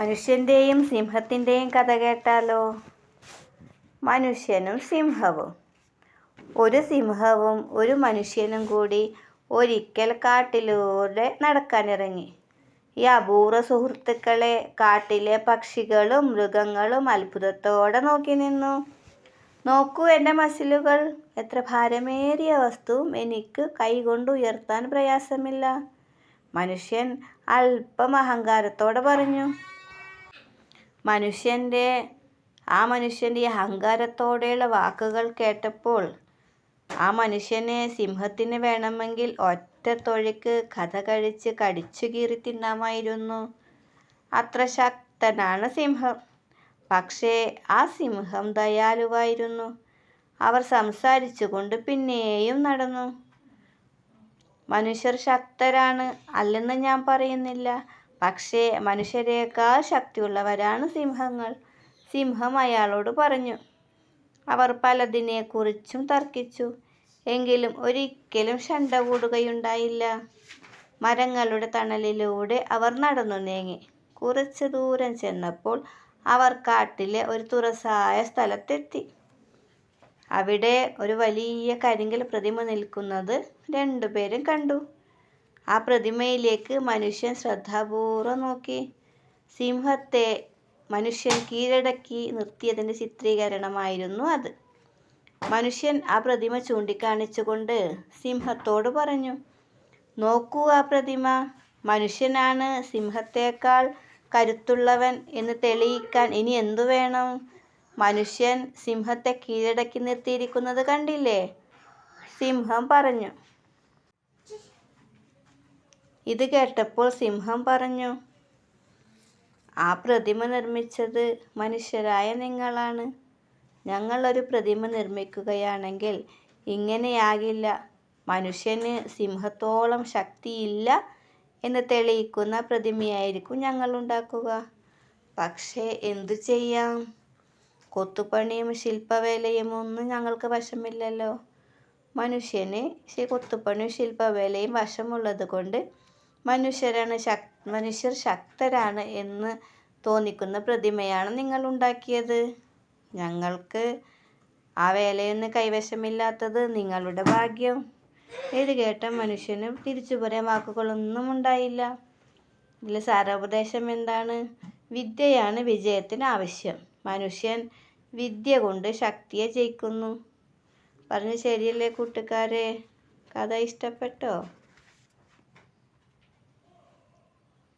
മനുഷ്യന്റെയും സിംഹത്തിന്റെയും കഥ കേട്ടാലോ? മനുഷ്യനും സിംഹവും. ഒരു സിംഹവും ഒരു മനുഷ്യനും കൂടി ഒരിക്കൽ കാട്ടിലൂടെ നടക്കാനിറങ്ങി. ഈ അപൂർവ സുഹൃത്തുക്കളെ കാട്ടിലെ പക്ഷികളും മൃഗങ്ങളും അത്ഭുതത്തോടെ നോക്കി നിന്നു. നോക്കൂ എന്റെ മസിലുകൾ എത്ര ഭാരമേറിയ വസ്തുവും എനിക്ക് കൈകൊണ്ട് ഉയർത്താൻ പ്രയാസമില്ല മനുഷ്യൻ അല്പം അഹങ്കാരത്തോടെ പറഞ്ഞു. മനുഷ്യന്റെ ആ മനുഷ്യന്റെ അഹങ്കാരത്തോടെയുള്ള വാക്കുകൾ കേട്ടപ്പോൾ ആ മനുഷ്യനെ സിംഹത്തിന് വേണമെങ്കിൽ ഒറ്റ തൊഴിക്ക് കഥ കഴിച്ച് കടിച്ചു കീറി തിന്നാമായിരുന്നു. അത്ര ശക്തനാണ് സിംഹം. പക്ഷേ ആ സിംഹം ദയാലുവായിരുന്നു. അവർ സംസാരിച്ചുകൊണ്ട് പിന്നെയും നടന്നു. മനുഷ്യർ ശക്തരാണ് അല്ലെന്ന് ഞാൻ പറയുന്നില്ല. പക്ഷേ മനുഷ്യരെക്കാൾ ശക്തിയുള്ളവരാണ് സിംഹങ്ങൾ. സിംഹം അയാളോട് പറഞ്ഞു അവർ പലതിനെക്കുറിച്ചും തർക്കിച്ചു എങ്കിലും ഒരിക്കലും ശണ്ട കൂടുകയുണ്ടായില്ല. മരങ്ങളുടെ തണലിലൂടെ അവർ നടന്നു നീങ്ങി. കുറച്ച് ദൂരം ചെന്നപ്പോൾ അവർ കാട്ടിലെ ഒരു തുറസായ സ്ഥലത്തെത്തി. അവിടെ ഒരു വലിയ കരിങ്കൽ പ്രതിമ നിൽക്കുന്നത് രണ്ടുപേരും കണ്ടു. ആ പ്രതിമയിലേക്ക് മനുഷ്യൻ ശ്രദ്ധാപൂർവം നോക്കി. സിംഹത്തെ മനുഷ്യൻ കീഴടക്കി നിർത്തിയതിന്റെ ചിത്രീകരണമായിരുന്നു അത്. മനുഷ്യൻ ആ പ്രതിമ ചൂണ്ടിക്കാണിച്ചുകൊണ്ട് സിംഹത്തോട് പറഞ്ഞു നോക്കൂ ആ പ്രതിമ. മനുഷ്യനാണ്. സിംഹത്തേക്കാൾ കരുത്തുള്ളവൻ എന്ന് തെളിയിക്കാൻ ഇനി എന്തു വേണം? മനുഷ്യൻ സിംഹത്തെ കീഴടക്കി നിർത്തിയിരിക്കുന്നത് കണ്ടില്ലേ? സിംഹം പറഞ്ഞു ഇത് കേട്ടപ്പോൾ സിംഹം പറഞ്ഞു ആ പ്രതിമ നിർമ്മിച്ചത് മനുഷ്യരായ നിങ്ങളാണ്. ഞങ്ങളൊരു പ്രതിമ നിർമ്മിക്കുകയാണെങ്കിൽ ഇങ്ങനെയാകില്ല. മനുഷ്യന് സിംഹത്തോളം ശക്തിയില്ല എന്ന് തെളിയിക്കുന്ന പ്രതിമയായിരിക്കും ഞങ്ങൾ ഉണ്ടാക്കുക. പക്ഷേ എന്തു ചെയ്യാം? കൊത്തുപണിയും ശില്പവേലയും ഒന്നും ഞങ്ങൾക്ക് വശമില്ലല്ലോ. മനുഷ്യന് കൊത്തുപണിയും ശില്പവേലയും വശമുള്ളത് കൊണ്ട് മനുഷ്യരാണ് മനുഷ്യർ ശക്തരാണ് എന്ന് തോന്നിക്കുന്ന പ്രതിമയാണ് നിങ്ങൾ ഉണ്ടാക്കിയത്. ഞങ്ങൾക്ക് ആ വേലയൊന്ന് കൈവശമില്ലാത്തത് നിങ്ങളുടെ ഭാഗ്യം. ഇത് കേട്ട മനുഷ്യന് തിരിച്ചു പറയാൻ വാക്കുകളൊന്നും ഉണ്ടായില്ല ഇതിൽ സാരോപദേശം എന്താണ്? വിദ്യയാണ് വിജയത്തിന് ആവശ്യം. മനുഷ്യൻ വിദ്യ കൊണ്ട് ശക്തിയെ ജയിക്കുന്നു. പറഞ്ഞു ശരിയല്ലേ കൂട്ടുകാരെ? കഥ ഇഷ്ടപ്പെട്ടോ?